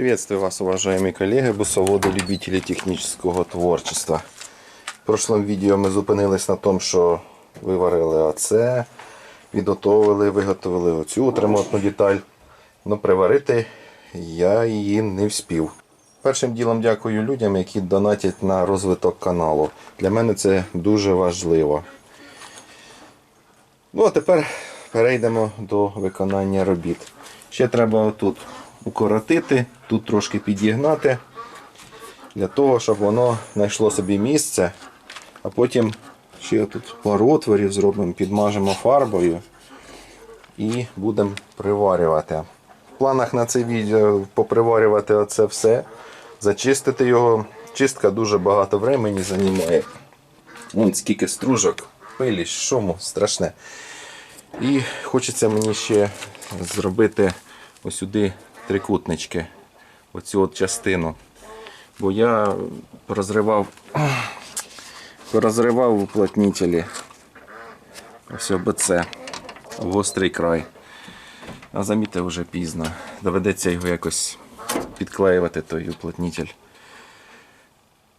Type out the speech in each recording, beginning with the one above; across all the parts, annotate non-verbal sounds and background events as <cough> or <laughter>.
Приветствую вас, уважаемые коллеги, бусоводи, любителі технічного творчества. В прошлому відео ми зупинились на тому, що виварили оце, підготовили, виготовили оцю ремонтну деталь. Но приварити я її не вспів. Першим ділом дякую людям, які донатять на розвиток каналу. Для мене це дуже важливо. Ну а тепер перейдемо до виконання робіт. Ще треба отут укоротити, тут трошки підігнати, для того, щоб воно знайшло собі місце, а потім ще тут пару отворів зробимо, підмажемо фарбою і будемо приварювати. В планах на це відео поприварювати оце все, зачистити його. Чистка дуже багато времени займає. Вон скільки стружок, пилі, шуму, страшне. І хочеться мені ще зробити ось сюди трикутнички, оцю от частину. Бо я розривав, <clears throat> розривав уплотнителі. Ось ОБЦ в гострий край. А замітив вже пізно. Доведеться його якось підклеювати, той уплотнитель.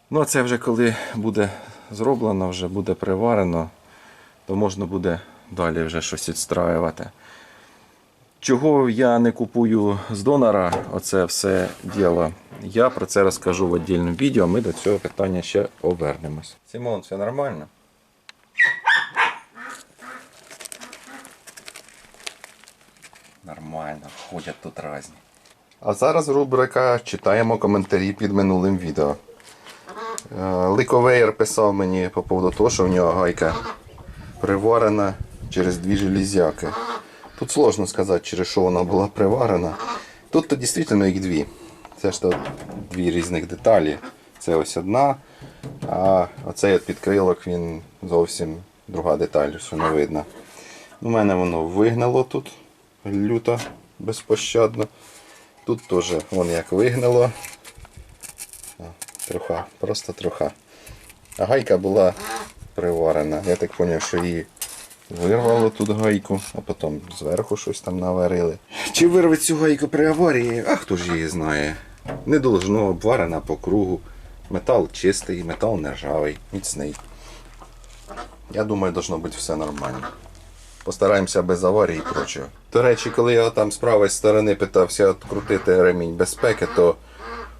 Ну, а це вже коли буде зроблено, вже буде приварено, то можна буде далі вже щось відстраювати. Чого я не купую з донора, оце все діло. Я про це розкажу в віддільному відео, ми до цього питання ще повернемось. Симон, все нормально? Нормально, ходять тут різні. А зараз рубрика читаємо коментарі під минулим відео. Е, Ликовейер писав мені по поводу того, що в нього гайка приварена через дві железяки. Тут сложно сказати, через що вона була приварена. Тут то дійсно їх дві. Це ж то дві різних деталі. Це ось одна, а оцей от підкрилок він зовсім друга деталь, що не видно. У мене воно вигнало тут люто, безпощадно. Тут теж вон як вигнало. О, Труха, просто труха. А гайка була приварена. Я так зрозумів, що її вирвало тут гайку, а потім зверху щось там наварили. Чи вирве цю гайку при аварії? А хто ж її знає? Не должно обварена по кругу. Метал чистий, метал не ржавий, міцний. Я думаю, должно бути все нормально. Постараємося без аварії і прочого. До речі, коли я там з правої сторони питався відкрутити ремінь безпеки, то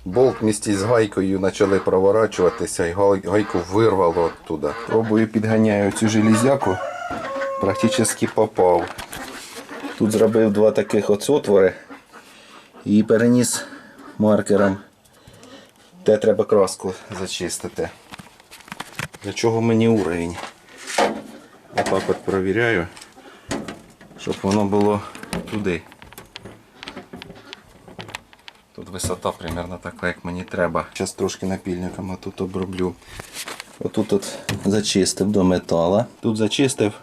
болт місті з гайкою почали проворачуватися і гайку вирвало оттуда. Пробую підганяю цю железяку, практично попав. Тут зробив два таких от отвори і переніс маркером. Де треба краску зачистити. Для чого мені уровень? Отак от провіряю, щоб воно було туди. Тут висота примерно така, як мені треба. Зараз трошки напільником тут оброблю. Отут от зачистив до метала. Тут зачистив,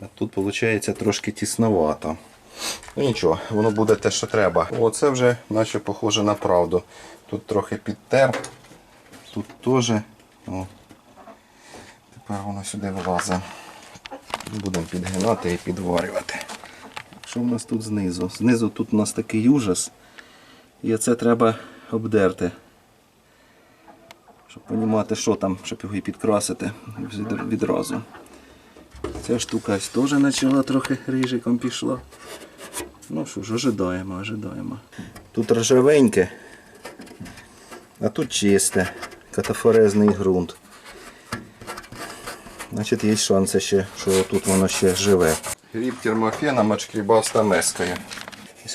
а тут виходить трошки тісновато. Ну нічого, воно буде те, що треба. Оце вже наче похоже на правду. Тут трохи підтер, тут теж. Тепер воно сюди влазить. Будемо підгинати і підварювати. Що в нас тут знизу? Знизу тут у нас такий ужас. І це треба обдерти. Щоб розуміти, що там, щоб його і підкрасити відразу. Ця штука теж почала трохи рижиком пішла. Ну що ж, ожидаємо, ожидаємо. Тут ржавеньке, а тут чисте, катафорезний ґрунт. Значить є шанси ще, що тут воно ще живе. Гріб термофеном отшкрібав стамескою.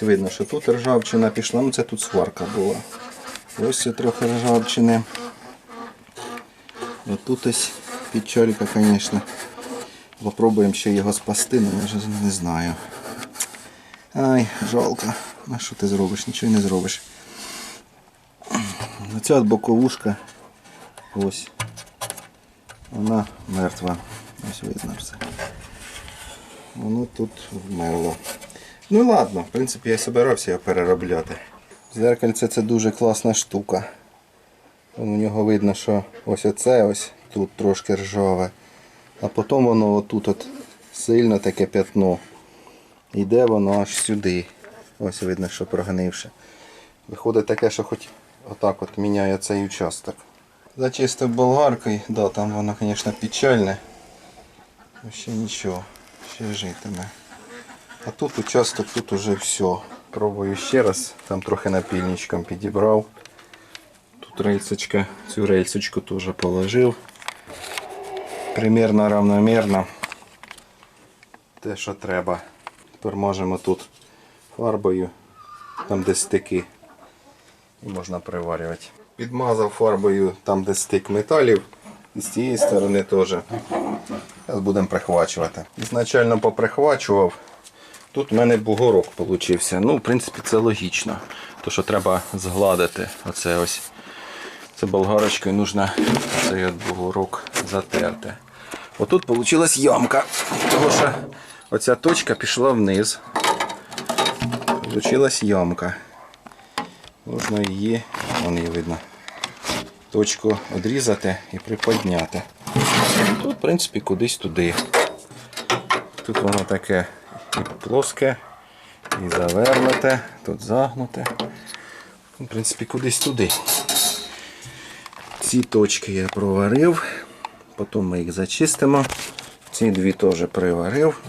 Видно, що тут ржавчина пішла, ну це тут сварка була. Ось це трохи ржавчини. Ось тут ось печалька, звісно. Попробуємо ще його спасти, але я вже не знаю. Ай, жалко. А що ти зробиш? Нічого не зробиш. Оця боковушка. Ось. Вона мертва. Ось видно все. Воно тут вмерло. Ну ладно, в принципі, я собирався його переробляти. Зеркальце це дуже класна штука. У нього видно, що ось оце ось тут трошки ржаве. А потім воно отут от сильно таке п'ятно. Йде воно аж сюди. Ось видно, що прогнивше. Виходить таке, що хоч отак от міняє цей участок. Зачистив болгаркою, да, там воно, звісно, печальне. Ну, ще нічого, ще житиме. А тут участок, тут уже все. Пробую ще раз, там трохи напільничком підібрав. Тут рельсочка, цю рельсочку теж положив. Примірно равномірно. Те, що треба. Тепер можемо тут фарбою, там де стики, і можна приварювати. Підмазав фарбою там, де стик металів, і з цієї сторони теж. Зараз будемо прихвачувати. Ізначально поприхвачував. Тут в мене бугорок получився. Ну, в принципі, це логічно. То, що треба згладити. Оце ось. Це болгарочкою нужно цей от бугорок затерти. Отут вийшла ямка. Тому що оця точка пішла вниз. Получилась ямка. Можна її, вон її видно, точку відрізати і приподняти. Тут, в принципі, кудись туди. Тут воно таке і плоске, і завернуте, тут загнуте. В принципі, кудись туди. Ці точки я проварив, потім ми їх зачистимо. Ці дві теж приварив.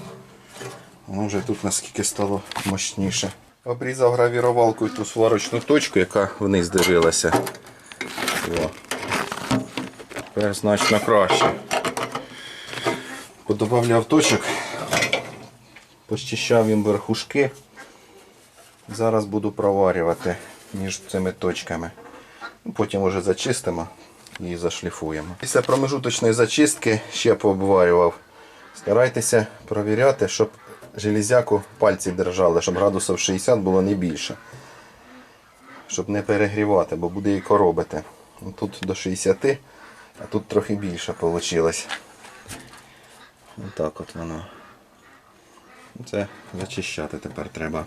Воно вже тут наскільки стало мощніше. Обрізав гравірувалкою ту сварочну точку, яка вниз дивилася. О. Тепер значно краще. Подобавляв точок, почищав їм верхушки. Зараз буду проварювати між цими точками. Ну, Потім вже зачистимо і зашліфуємо. Після промежуточної зачистки ще пообварював. Старайтеся провіряти, щоб железяку пальці держали, щоб градусів 60 було не більше. Щоб не перегрівати, бо буде її коробити. Ну, Тут до 60, а тут трохи більше вийшло. Отак от воно. Це зачищати тепер треба.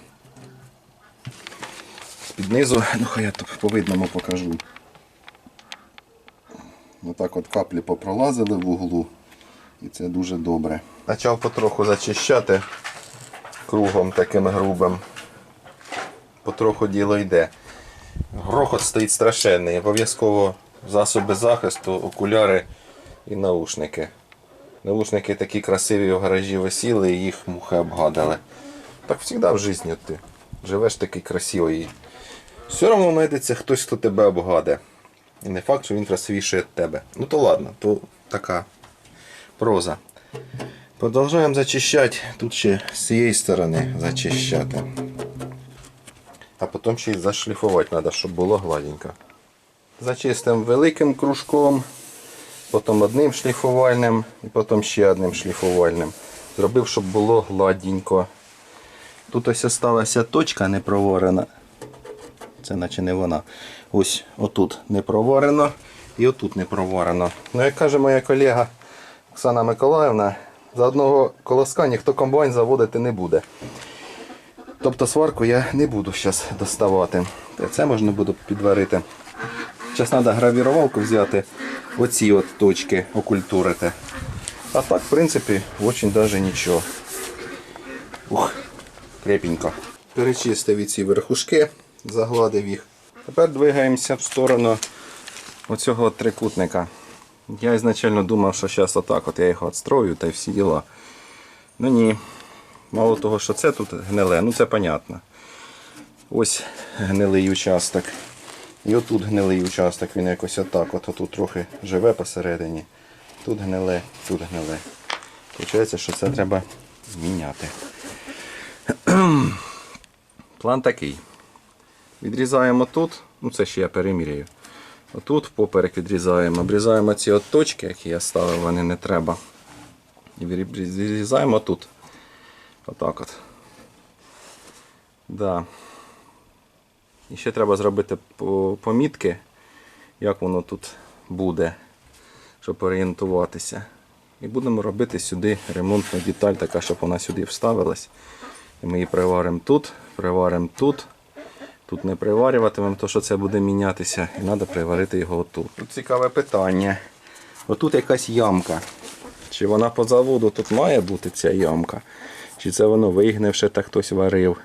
З-під низу, ну хай я тут по видному покажу. Отак от каплі попролазили в углу. І це дуже добре. Почав потроху зачищати кругом таким грубим. Потроху діло йде. Грохот стоїть страшенний. Обов'язково засоби захисту, окуляри і наушники. Наушники такі красиві в гаражі висіли і їх мухи обгадали. Так завжди в житті ти. Живеш такий красивий. Все одно знайдеться хтось, хто тебе обгаде. І не факт, що він красивіший від тебе. Ну то ладно, то така проза. Продовжуємо зачищати. Тут ще з цієї сторони зачищати. А потім ще й зашліфувати треба, щоб було гладенько. Зачистимо великим кружком, потім одним шліфувальним і потім ще одним шліфувальним. Зробив, щоб було гладенько. Тут ось осталася точка не проворена. Це наче не вона. Ось отут не проварено і отут не проварено. Ну, як каже моя колега Оксана Миколаївна, за одного колоска ніхто комбайн заводити не буде. Тобто сварку я не буду зараз доставати. Це можна буде підварити. Зараз треба гравірувалку взяти, оці от точки окультурити. А так, в принципі, очень даже нічого. Ух, крепенько. Перечистив ці верхушки, загладив їх. Тепер двигаємося в сторону оцього трикутника. Я ізначально думав, що зараз отак от я його відстрою та й всі діла. Ну ні. Мало того, що це тут гниле, ну це понятно. Ось гнилий участок. І отут гнилий участок, він якось отак. От тут трохи живе посередині. Тут гниле, тут гниле. Получається, що це треба зміняти. План такий. Відрізаємо тут, ну це ще я переміряю. Отут поперек відрізаємо, обрізаємо ці от точки, які я ставив, вони не треба. І відрізаємо тут. Отак от. Да. І ще треба зробити помітки, як воно тут буде, щоб орієнтуватися. І будемо робити сюди ремонтну деталь, така, щоб вона сюди вставилась. І ми її приваримо тут, приваримо тут. Тут не приварюватимемо, тому що це буде мінятися і треба приварити його отут. Тут цікаве питання. Отут якась ямка. Чи вона по заводу тут має бути ця ямка? Чи це воно вигнивше так хтось варив?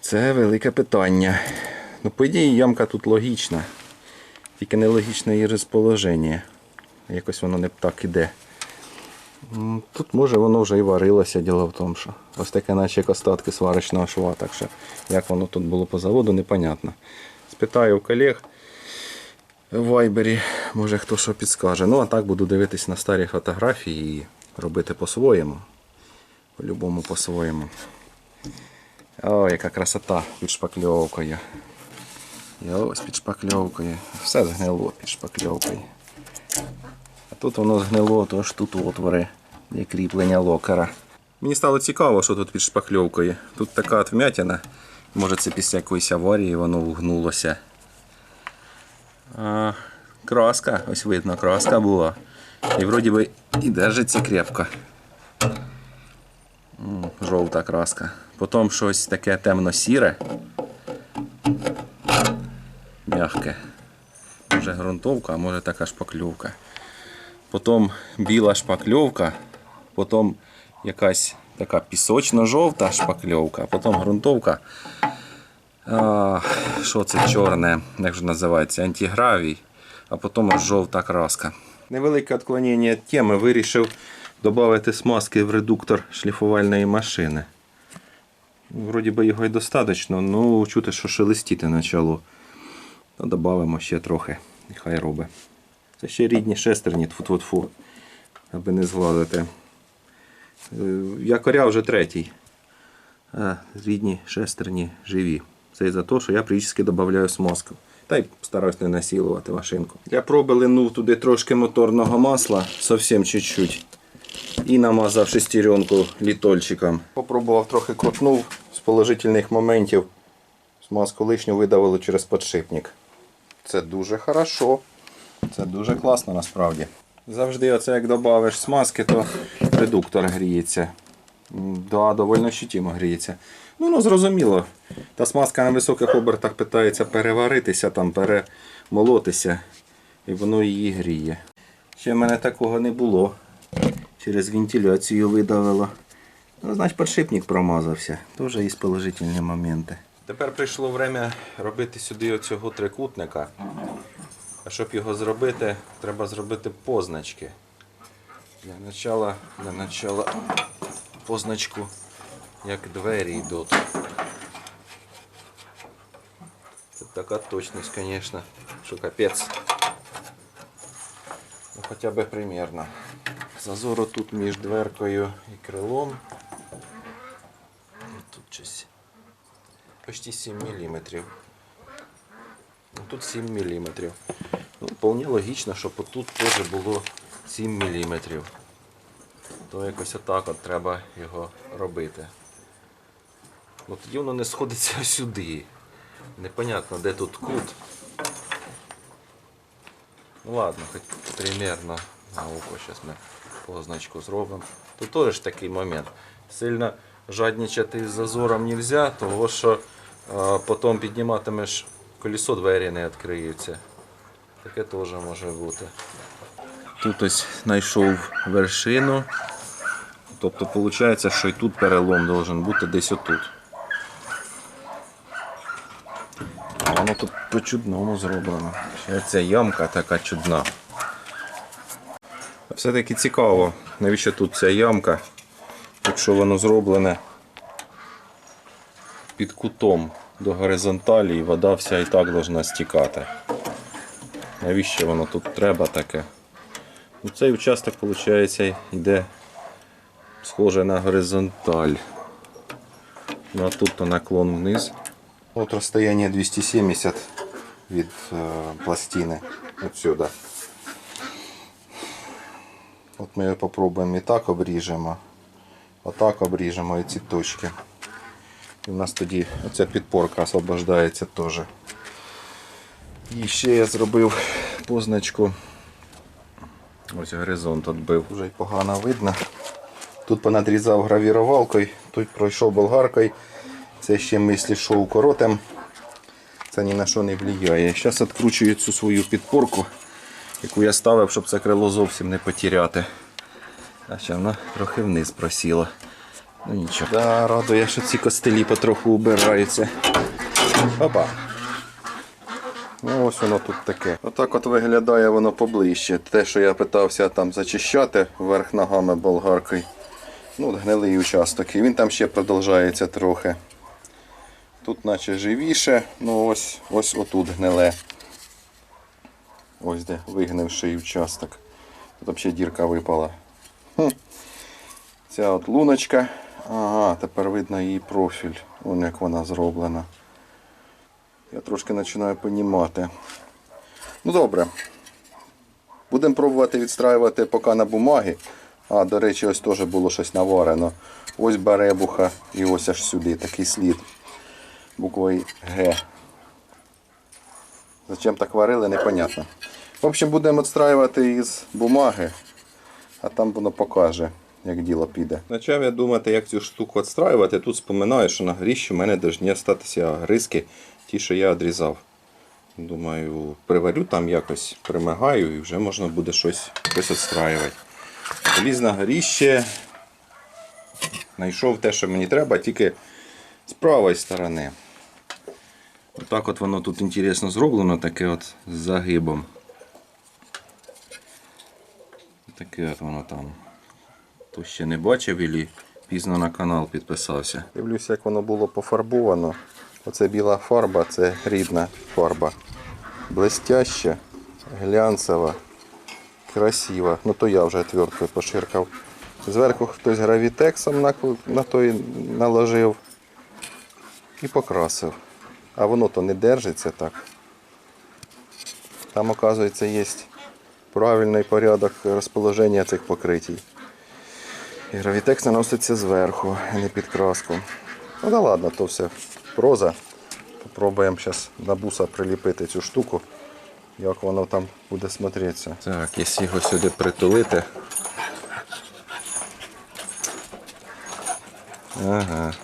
Це велике питання. Ну, по ідеї, ямка тут логічна. Тільки нелогічне її розположення. Якось воно не так іде. Тут може воно вже і варилося, діло в тому, що ось таке, наче як остатки сварочного шва, так що як воно тут було по заводу, непонятно. Спитаю у колег в Вайбері, може хто що підскаже. Ну а так буду дивитись на старі фотографії і робити по-своєму. По-любому по-своєму. О, яка красота під шпакльовкою. І ось під шпакльовкою. Все згнило під шпакльовкою. А тут воно згнило, то аж тут отвори для кріплення локера. Мені стало цікаво, що тут під шпакльовкою. Тут така от. Може це після якоїсь аварії воно вгнулося. А, краска, ось видно, краска була. І вроді би і держиться крепко. Жовта краска. Потім щось таке темно-сіре. Мягке. Може ґрунтовка, а може така шпакльовка. Потім біла шпакльовка, потім якась така пісочно-жовта шпакльовка, потім ґрунтовка. А, що це чорне, як же називається, антигравій, а потім жовта краска. Невелике відклонення від теми вирішив додати смазки в редуктор шліфувальної машини. Вроді би його і достатньо, ну чути, що шелестіти почало. То додамо ще трохи, нехай робить. Це ще рідні шестерні, тфу-тфу-тфу, аби не згладити. Е, Якоря вже третій. Рідні шестерні живі. Це із-за того, що я практично додаю смазку. Та й стараюсь не насілувати машинку. Для проби туди трошки моторного масла, зовсім чуть-чуть. І намазав шестеренку літольчиком. Попробував трохи крутнув з положительних моментів. Смазку лишню видавило через подшипник. Це дуже хорошо. Це дуже класно насправді. Завжди оце як додавиш смазки, то редуктор гріється. Да, доволі щитимо гріється. Ну, ну зрозуміло. Та смазка на високих обертах питається переваритися, там, перемолотися. І воно її гріє. Ще в мене такого не було. Через вентиляцію видавило. Ну, значить, подшипник промазався. Теж є положительні моменти. Тепер прийшло время робити сюди оцього трикутника. А щоб його зробити, треба зробити позначки. Для начала, для начала позначку, як двері йдуть. Це така точність, звісно, що капець. Ну, хоча б примірно. Зазору тут між дверкою і крилом. І тут щось почти 7 мм. Тут 7 мм. Ну, вполне логічно, щоб тут теж було 7 мм. То якось отак от треба його робити. Ну, тоді воно не сходиться <laughs> сюди. Непонятно, де тут кут. Ну ладно, хоч примерно на око зараз ми позначку зробимо. Тут теж такий момент. Сильно жадничати з зазором не можна, тому що а, потім підніматимеш колесо, двері не відкриються. Таке теж може бути. Тут ось знайшов вершину. Тобто виходить, що і тут перелом должен бути десь отут. Воно тут по-чудному зроблено. Ця ямка така чудна. Все-таки цікаво, навіщо тут ця ямка, якщо воно зроблене під кутом до горизонталі і вода вся і так должна стікати. Навіщо воно тут треба таке? Ну, цей участок, виходить, йде схоже на горизонталь. Ну а тут то наклон вниз. От розстояння 270 від е, пластини отсюда. От ми його попробуємо і так обріжемо, отак обріжемо і ці точки. І у нас тоді оця підпорка освобождається теж. І ще я зробив позначку. Ось горизонт відбив. Вже й погано видно. Тут понадрізав гравірувалкою, тут пройшов болгаркою. Це ще мислі шоу коротем. Це ні на що не впливає. Зараз відкручую цю свою підпорку яку я ставив, щоб це крило зовсім не потеряти. А ще воно трохи вниз просіло. Ну нічого. Да, радує, що ці костелі потроху убираються. Опа. Ну ось воно тут таке. Отак от виглядає воно поближче. Те, що я питався там зачищати вверх ногами болгаркою. Ну, гнилий участок. І він там ще продовжується трохи. Тут наче живіше, ну ось ось отут гниле. Ось де вигнивший участок. Тут взагалі дірка випала. Хм. Ця от луночка. Ага, тепер видно її профіль. Вон як вона зроблена. Я трошки починаю понімати. Ну добре. Будемо пробувати відстраювати поки на бумагі. А, до речі, ось теж було щось наварено. Ось баребуха і ось аж сюди такий слід. Буквою Г. Зачем так варили, непонятно. В общем, будемо відстраювати із бумаги, а там воно покаже, як діло піде. Почав я думати, як цю штуку відстраювати. Тут споминаю, що на гріщі в мене повинні статися гризки, ті, що я відрізав. Думаю, приварю там якось, примигаю і вже можна буде щось, відстраювати. Ліз на горіще, знайшов те, що мені треба, тільки з правої сторони. Отак от воно тут інтересно зроблено, таке от з загибом. Таке от воно там. Хто ще не бачив і пізно на канал підписався. Дивлюся, як воно було пофарбовано. Оце біла фарба, це рідна фарба. Блестяща, глянцева, красива. Ну то я вже твердкою поширкав. Зверху хтось гравітексом на, на той наложив і покрасив. А воно то не держиться так. Там, оказується, є правильний порядок розположення цих покритій. І гравітекс наноситься зверху, а не під краску. Ну да ладно, то все проза. Попробуємо зараз на буса приліпити цю штуку, як воно там буде смотретися. Так, якщо його сюди притулити. Ага.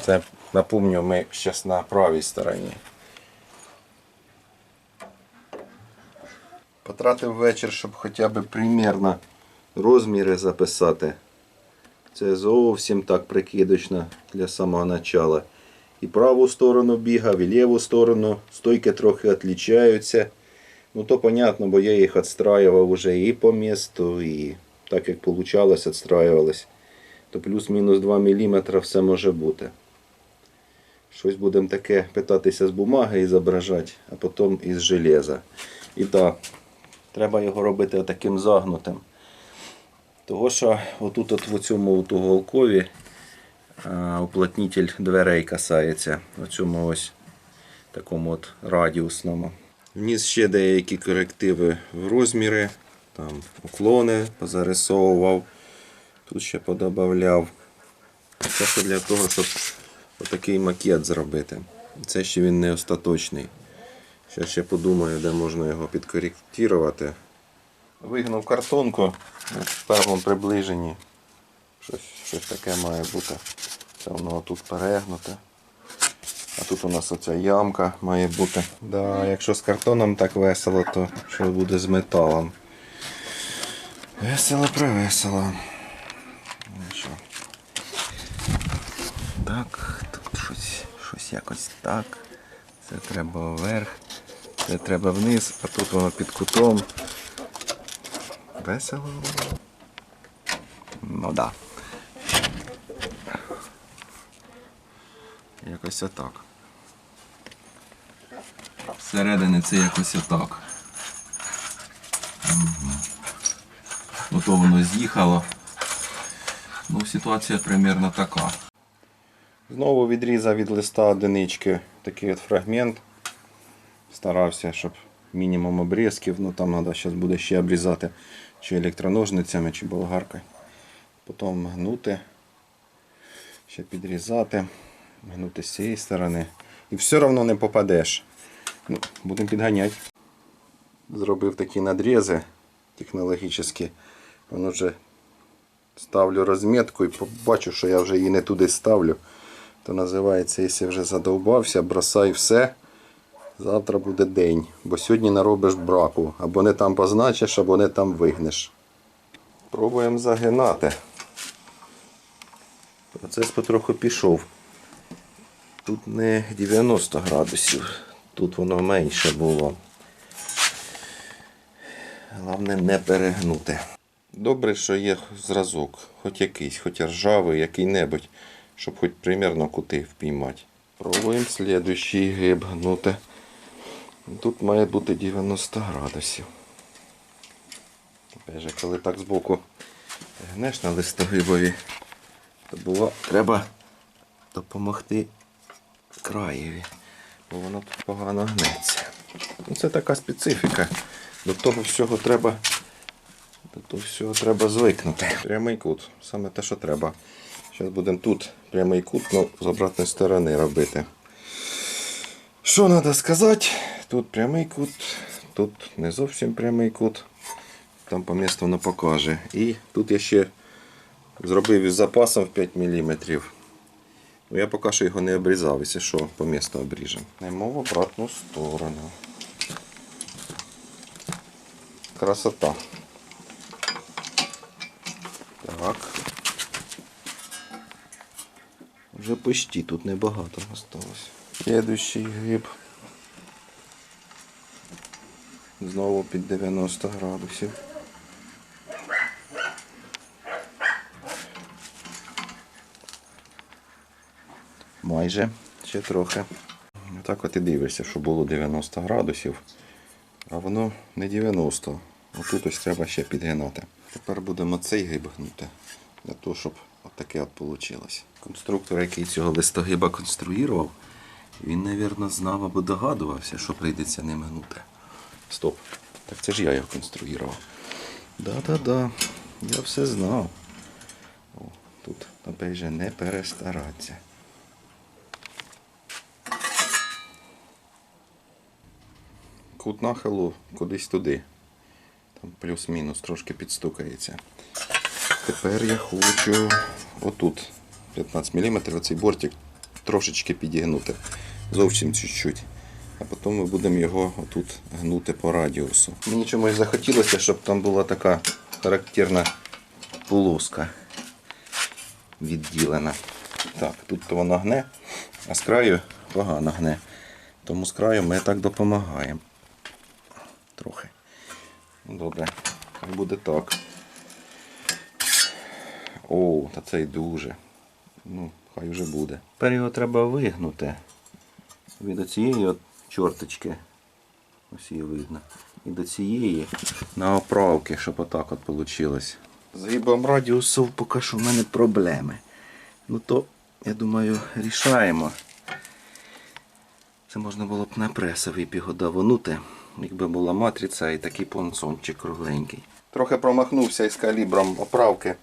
Це, напомню, ми зараз на правій стороні. Потратив вечір, щоб хоча б примірно розміри записати. Це зовсім так прикидочно для самого начала. І праву сторону бігав, і ліву сторону. Стойки трохи відрізняються. Ну то понятно, бо я їх відстраював уже і по місту, і так як вийшло, відстраювалось. То плюс-мінус 2 мм все може бути. Щось будемо таке питатися з бумаги і зображати, а потім із железа. І так, треба його робити таким загнутим. Того що отут от в цьому уголкові а, уплотнитель дверей касається. В цьому ось такому от радіусному. Вніс ще деякі корективи в розміри, там уклони позарисовував, тут ще подобавляв. Це все для того, щоб отакий макет зробити. Це ще він не остаточний. Зараз ще подумаю, де можна його підкоректувати. Вигнув картонку в першому приближенні. Щось, щось таке має бути. Це воно тут перегнуте. А тут у нас оця ямка має бути. Да, якщо з картоном так весело, то що буде з металом? Весело привесело. Так, тут щось, щось якось так. Це треба вверх, це треба вниз, а тут воно під кутом. Весело. Ну да. Якось отак. Всередині це якось отак. Угу. Ото воно з'їхало. Ну, ситуація примерно така. Знову відрізав від листа одинички такий от фрагмент. Старався, щоб мінімум обрізків, ну там треба зараз буде ще обрізати чи електроножницями, чи болгаркою. Потім гнути, ще підрізати, гнути з цієї сторони. І все одно не попадеш. Ну, Будемо підганяти. Зробив такі надрізи технологічні. Воно вже ставлю розмітку і побачу, що я вже її не туди ставлю. То називається, якщо вже задовбався, бросай все, Завтра буде день, бо сьогодні наробиш браку. Або не там позначиш, або не там вигнеш. Пробуємо загинати. Процес потроху пішов. Тут не 90 градусів, тут воно менше було. Головне не перегнути. Добре, що є зразок, хоч якийсь, хоч ржавий, який-небудь, щоб хоч примерно кути впіймати. Пробуємо слідуючий гиб гнути. Тут має бути 90 градусів. Опять коли так збоку гнеш на листогибові, то було треба допомогти краєві, бо воно тут погано гнеться. Ну, це така специфіка. До того всього треба. До того всього треба звикнути. Прямий кут, саме те, що треба. Зараз будемо тут прямий кут, ну, з обратної сторони робити. Що треба сказати? Тут прямий кут, тут не зовсім прямий кут. Там по місту воно покаже. І тут я ще зробив із запасом в 5 мм. Ну, я поки що його не обрізав, якщо що, по місту обріжемо. Немо в обратну сторону. Красота. Так. Вже почти тут небагато осталось. Следующий гриб. Знову під 90 градусів. Майже ще трохи. Так от і дивишся, що було 90 градусів, а воно не 90. Отут ось треба ще підгинати. Тепер будемо цей гриб гнути, для того, щоб отаке от вийшло. Конструктор, який цього листогиба конструював, він, мабуть, знав або догадувався, що прийдеться ним гнути. Стоп. Так це ж я його конструював. Да-да-да, я все знав. О, тут, опять же, не перестаратися. Кут нахилу кудись туди. Там плюс-мінус трошки підстукається. Тепер я хочу отут 15 мм оцей бортик трошечки підігнути. Зовсім чуть-чуть. А потім ми будемо його отут гнути по радіусу. Мені чомусь захотілося, щоб там була така характерна полоска відділена. Так, тут то вона гне, а з краю погано гне. Тому з краю ми так допомагаємо. Трохи. Ну, Добре, хай буде так. О, та це й дуже. Ну, хай вже буде. Тепер його треба вигнути. Від оцієї от чорточки. Ось її видно. І до цієї на оправки, щоб отак от вийшло. З грибом радіусу поки що в мене проблеми. Ну то, я думаю, рішаємо. Це можна було б на пресовий пігодавонути, якби була матриця і такий понсончик кругленький. Трохи промахнувся із калібром оправки.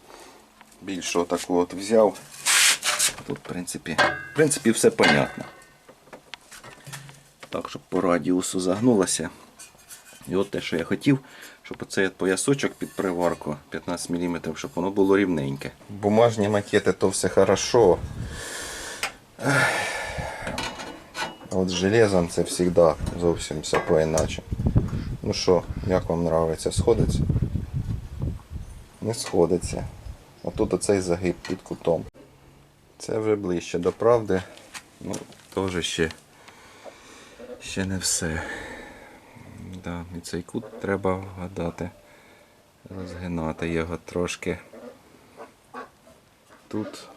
Більшого таку от взяв. Тут, в принципі, в принципі, все понятно. Так, щоб по радіусу загнулося. І от те, що я хотів, щоб оцей поясочок під приварку 15 мм, щоб воно було рівненьке. Бумажні макети то все хорошо. От з железом це завжди зовсім все по-іначе. Ну що, як вам подобається? Сходиться? Не сходиться. А тут оцей загиб під кутом. Це вже ближче до правди. Ну, теж ще, ще не все. Да, і цей кут треба вгадати. Розгинати його трошки. Тут,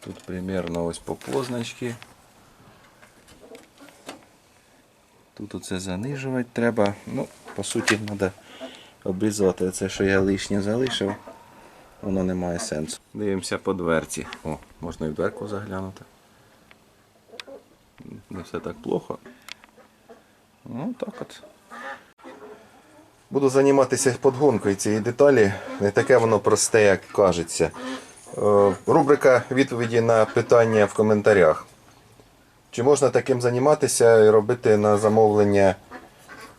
тут примерно ось по позначці. Тут оце занижувати треба. Ну, по суті, треба обрізати це, що я лишнє залишив. Воно не має сенсу. Дивимося по дверці. О, можна і в дверку заглянути. Не все так плохо. Ну, так от. Буду займатися подгонкою цієї деталі. Не таке воно просте, як кажеться. Е, Рубрика відповіді на питання в коментарях. Чи можна таким займатися і робити на замовлення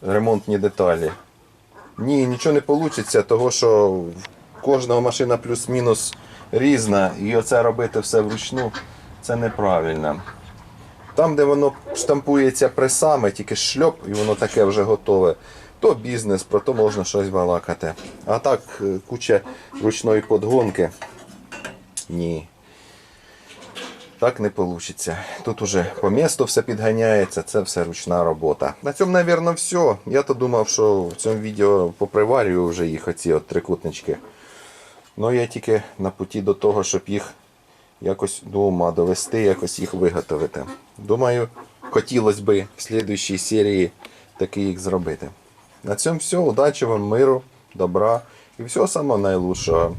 ремонтні деталі? Ні, нічого не вийде, того що кожного машина плюс-мінус різна, і оце робити все вручну це неправильно. Там, де воно штампується пресами, тільки шльоп, і воно таке вже готове, то бізнес, про то можна щось балакати. А так, е, куча ручної подгонки. Ні. Так не вийде. Тут уже по місту все підганяється, це все ручна робота. На цьому, мабуть, все. Я то думав, що в цьому відео поприварюю вже їх оці от трикутнички. Ну я тільки на путі до того, щоб їх якось до ума довести, якось їх виготовити. Думаю, хотілося б в слідуючій серії таки їх зробити. На цьому все. Удачі вам, миру, добра і всього самого найлучшого.